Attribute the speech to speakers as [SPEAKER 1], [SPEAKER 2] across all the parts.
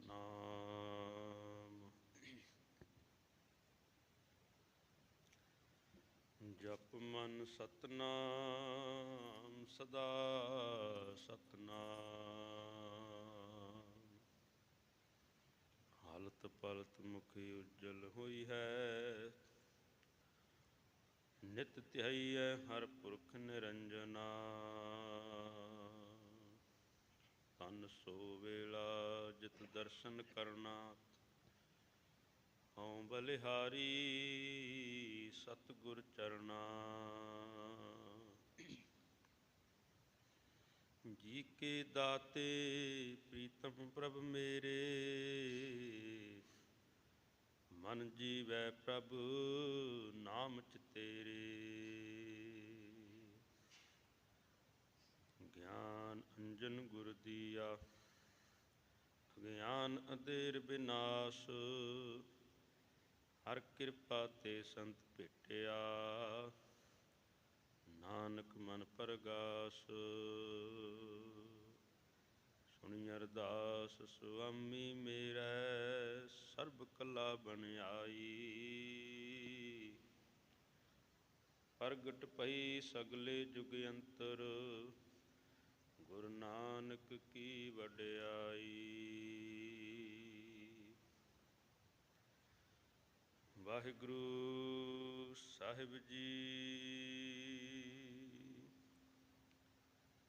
[SPEAKER 1] ਨਾਮ ਜਪ ਮਨ ਸਤਨਾਮ ਸਦਾ ਸਤਨਾਮ। ਹਾਲਤ ਪਲਤ ਮੁਖੀ ਉਜਲ ਹੋਈ ਹੈ। ਨਿਤ ਧਿਆਈਐ ਹਰ ਪੁਰਖ ਨਿਰੰਜਨਾ। ਤਨ ਸੋ ਵੇਲਾ ਜਿਤ ਦਰਸ਼ਨ ਕਰਨਾ। ਹਉ ਬਲਿਹਾਰੀ ਸਤਿਗੁਰ ਚਰਣਾ ਜੀ ਕੇ ਦਾਤੇ, ਪ੍ਰੀਤਮ ਪ੍ਰਭ ਮੇਰੇ। ਮਨ ਜੀਵੈ ਪ੍ਰਭ, ਨਾਮ ਚ ਤੇਰੇ। ਗਿਆਨ ਅੰਜਨ ਗੁਰ ਦੀਆ, ਗਿਆਨ ਅਦੇਰ ਬਿਨਾਸ਼। ਹਰ ਕਿਰਪਾ ਤੇ ਸੰਤ ਭੇਟਿਆ, ਨਾਨਕ ਮਨ ਪਰਗਾਸ। ਸੁਣੀ ਅਰਦਾਸ, ਸੁਆਮੀ ਮੇਰਾ ਸਰਬ ਕਲਾ ਬਣ ਆਈ। ਪ੍ਰਗਟ ਪਈ ਸਗਲੇ ਜੁਗ ਅੰਤਰ, ਗੁਰੂ ਨਾਨਕ ਕੀ ਵਡਿਆਈ ਵਾਹਿਗੁਰੂ ਸਾਹਿਬ ਜੀ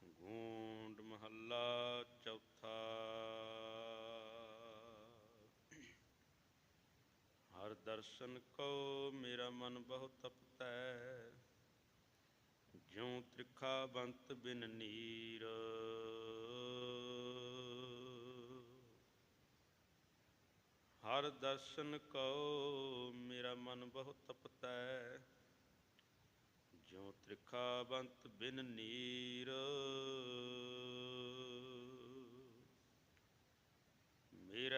[SPEAKER 1] ਗੂੰਡ ਦਰਸ਼ਨ ਕੋ ਮੇਰਾ ਮਨ ਬਹੁਤ ਤਪਤੈ। ਜਿਉ ਤ੍ਰਿਖਾ ਬੰਤ ਬਿਨ ਨੀਰ। ਹਰ ਦਰਸ਼ਨ ਕਉ ਮੇਰਾ ਮਨ ਬਹੁਤ ਤਪਤੈ। ਜਿਉ ਤ੍ਰਿਖਾ ਬੰਤ ਬਿਨ ਨੀਰ।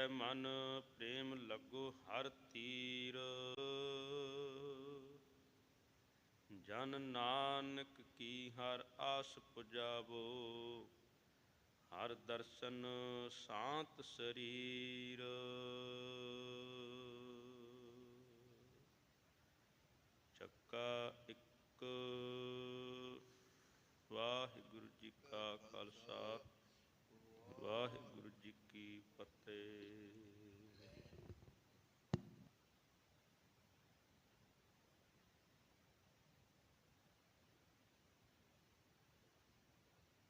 [SPEAKER 1] ਮਨ ਪ੍ਰੇਮ ਲੱਗੋ ਹਰ ਤੀਰ। ਜਨ ਨਾਨਕ ਕੀ ਹਰ ਆਸ ਪੁਜਾਵੋ, ਹਰ ਦਰਸ਼ਨ ਸ਼ਾਂਤ ਸਰੀਰ। ਚੱਕਾ ਇੱਕ, ਵਾਹਿਗੁਰੂ ਜੀ ਕਾ ਖਾਲਸਾ, ਵਾਹਿਗੁਰੂ ਕੀ ਪੱਤੇ।